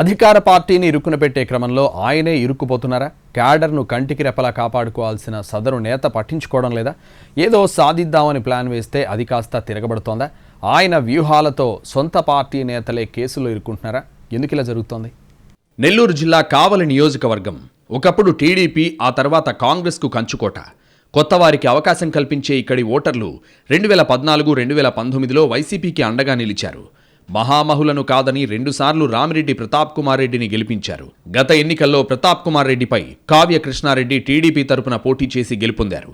అధికార పార్టీని ఇరుక్కున పెట్టే క్రమంలో ఆయనే ఇరుక్కుపోతున్నారా? క్యాడర్ను కంటికి రెపలా కాపాడుకోవాల్సిన సదరు నేత పట్టించుకోవడం లేదా? ఏదో సాధిద్దామని ప్లాన్ వేస్తే అది కాస్త తిరగబడుతోందా? ఆయన వ్యూహాలతో సొంత పార్టీ నేతలే కేసులో ఇరుక్కుంటున్నారా? ఎందుకు ఇలా జరుగుతోంది? నెల్లూరు జిల్లా కావలి నియోజకవర్గం. ఒకప్పుడు టీడీపీ ఆ తర్వాత కాంగ్రెస్కు కంచుకోట. కొత్త వారికి అవకాశం కల్పించే ఇక్కడి ఓటర్లు రెండు వేల పద్నాలుగు రెండు వేల పంతొమ్మిదిలో వైసీపీకి అండగా నిలిచారు. మహామహులను కాదని రెండుసార్లు రామిరెడ్డి ప్రతాప్ కుమార్ రెడ్డిని గెలిపించారు. గత ఎన్నికల్లో ప్రతాప్ కుమార్ రెడ్డిపై కావ్య కృష్ణారెడ్డి టీడీపీ తరపున పోటీ చేసి గెలుపొందారు.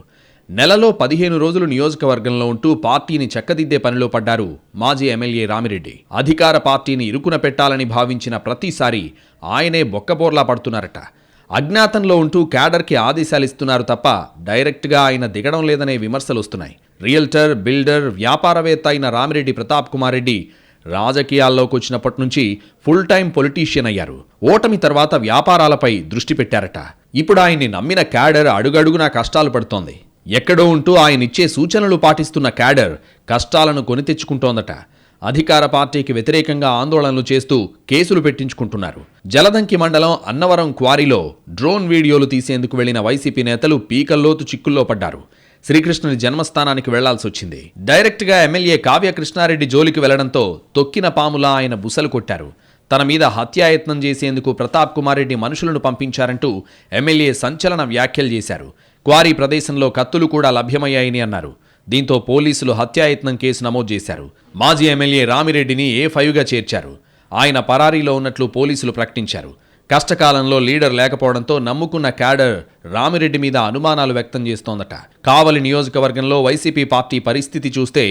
నెలలో పదిహేను రోజులు నియోజకవర్గంలో ఉంటూ పార్టీని చక్కదిద్దే పనిలో పడ్డారు మాజీ ఎమ్మెల్యే రామిరెడ్డి. అధికార పార్టీని ఇరుకున పెట్టాలని భావించిన ప్రతిసారి ఆయనే బొక్కబోర్లా పడుతున్నారట. అజ్ఞాతంలో ఉంటూ క్యాడర్కి ఆదేశాలు ఇస్తున్నారు తప్ప డైరెక్ట్గా ఆయన దిగడం లేదనే విమర్శలు వస్తున్నాయి రియల్టర్ బిల్డర్ వ్యాపారవేత్త అయిన రామిరెడ్డి ప్రతాప్ కుమార్ రెడ్డి రాజకీయాల్లోకి వచ్చినప్పటి నుంచి ఫుల్ టైం పొలిటీషియన్ అయ్యారు. ఓటమి తర్వాత వ్యాపారాలపై దృష్టి పెట్టారట. ఇప్పుడు ఆయన్ని నమ్మిన క్యాడర్ అడుగడుగునా కష్టాలు పడుతోంది. ఎక్కడో ఉంటూ ఆయనిచ్చే సూచనలు పాటిస్తున్న క్యాడర్ కష్టాలను కొని తెచ్చుకుంటోందట. అధికార పార్టీకి వ్యతిరేకంగా ఆందోళనలు చేస్తూ కేసులు పెట్టించుకుంటున్నారు. జలదంకి మండలం అన్నవరం క్వారీలో డ్రోన్ వీడియోలు తీసేందుకు వెళ్ళిన వైసీపీ నేతలు పీకల్లోతు చిక్కుల్లో పడ్డారు. శ్రీకృష్ణుని జన్మస్థానానికి వెళ్ళాల్సి వచ్చింది. డైరెక్ట్గా ఎమ్మెల్యే కావ్య కృష్ణారెడ్డి జోలికి వెళ్ళడంతో తొక్కిన పాములా ఆయన బుసలు కొట్టారు. తన మీద హత్యాయత్నం చేసేందుకు ప్రతాప్ కుమార్ రెడ్డి మనుషులను పంపించారంటూ ఎమ్మెల్యే సంచలన వ్యాఖ్యలు చేశారు. క్వారీ ప్రదేశంలో కత్తులు కూడా లభ్యమయ్యాయని అన్నారు. దీంతో పోలీసులు హత్యాయత్నం కేసు నమోదు చేశారు. మాజీ ఎమ్మెల్యే రామిరెడ్డిని ఏ ఫైవ్గా చేర్చారు? ఆయన పరారీలో ఉన్నట్లు పోలీసులు ప్రకటించారు. కష్టకాలంలో లీడర్ లేకపోవడంతో నమ్ముకున్న క్యాడర్ రామిరెడ్డి మీద అనుమానాలు వ్యక్తం చేస్తోందట. కావలి నియోజకవర్గంలో వైసీపీ పార్టీ పరిస్థితి చూస్తే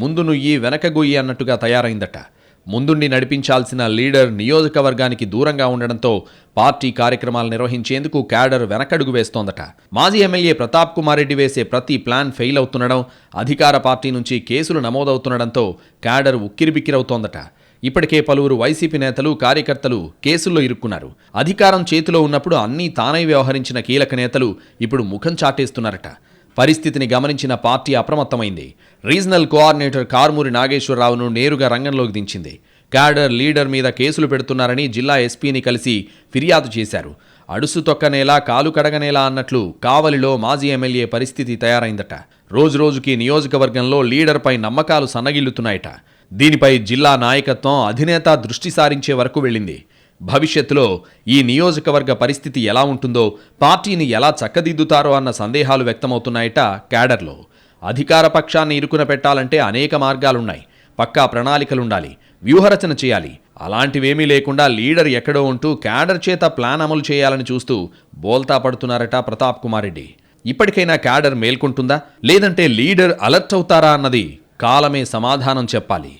ముందు నుయ్యి వెనకగొయ్యి అన్నట్టుగా తయారైందట. ముందుండి నడిపించాల్సిన లీడర్ నియోజకవర్గానికి దూరంగా ఉండడంతో పార్టీ కార్యక్రమాలు నిర్వహించేందుకు క్యాడర్ వెనకడుగు వేస్తోందట. మాజీ ఎమ్మెల్యే ప్రతాప్ కుమార్ రెడ్డి వేసే ప్రతి ప్లాన్ ఫెయిల్ అవుతుండడం అధికార పార్టీ నుంచి కేసులు నమోదవుతుండడంతో క్యాడర్ ఉక్కిరిబిక్కిరవుతోందట. ఇప్పటికే పలువురు వైసీపీ నేతలు కార్యకర్తలు కేసుల్లో ఇరుక్కున్నారు. అధికారం చేతిలో ఉన్నప్పుడు అన్నీ తానై వ్యవహరించిన కీలక నేతలు ఇప్పుడు ముఖం చాటేస్తున్నారట. పరిస్థితిని గమనించిన పార్టీ అప్రమత్తమైంది. రీజనల్ కోఆర్డినేటర్ కారుమూరి నాగేశ్వరరావును నేరుగా రంగంలోకి దించింది. క్యాడర్ లీడర్ మీద కేసులు పెడుతున్నారని జిల్లా ఎస్పీని కలిసి ఫిర్యాదు చేశారు. అడుసు తొక్కనేలా కాలు కడగనేలా అన్నట్లు కావలిలో మాజీ ఎమ్మెల్యే పరిస్థితి తయారైందట. రోజురోజుకి నియోజకవర్గంలో లీడర్పై నమ్మకాలు సన్నగిల్లుతున్నాయట. దీనిపై జిల్లా నాయకత్వం అధినేత దృష్టి సారించే వరకు వెళ్ళింది. భవిష్యత్తులో ఈ నియోజకవర్గ పరిస్థితి ఎలా ఉంటుందో పార్టీని ఎలా చక్కదిద్దుతారో అన్న సందేహాలు వ్యక్తమవుతున్నాయట క్యాడర్లో. అధికార పక్షాన్ని ఇరుకున పెట్టాలంటే అనేక మార్గాలున్నాయి. పక్కా ప్రణాళికలుండాలి. వ్యూహరచన చేయాలి. అలాంటివేమీ లేకుండా లీడర్ ఎక్కడో ఉంటూ క్యాడర్ చేత ప్లాన్ అమలు చేయాలని చూస్తూ బోల్తా పడుతున్నారట ప్రతాప్ కుమార్ రెడ్డి. ఇప్పటికైనా క్యాడర్ మేల్కొంటుందా? లేదంటే లీడర్ అలర్ట్ అవుతారా అన్నది కాలమే సమాధానం చెప్పాలి.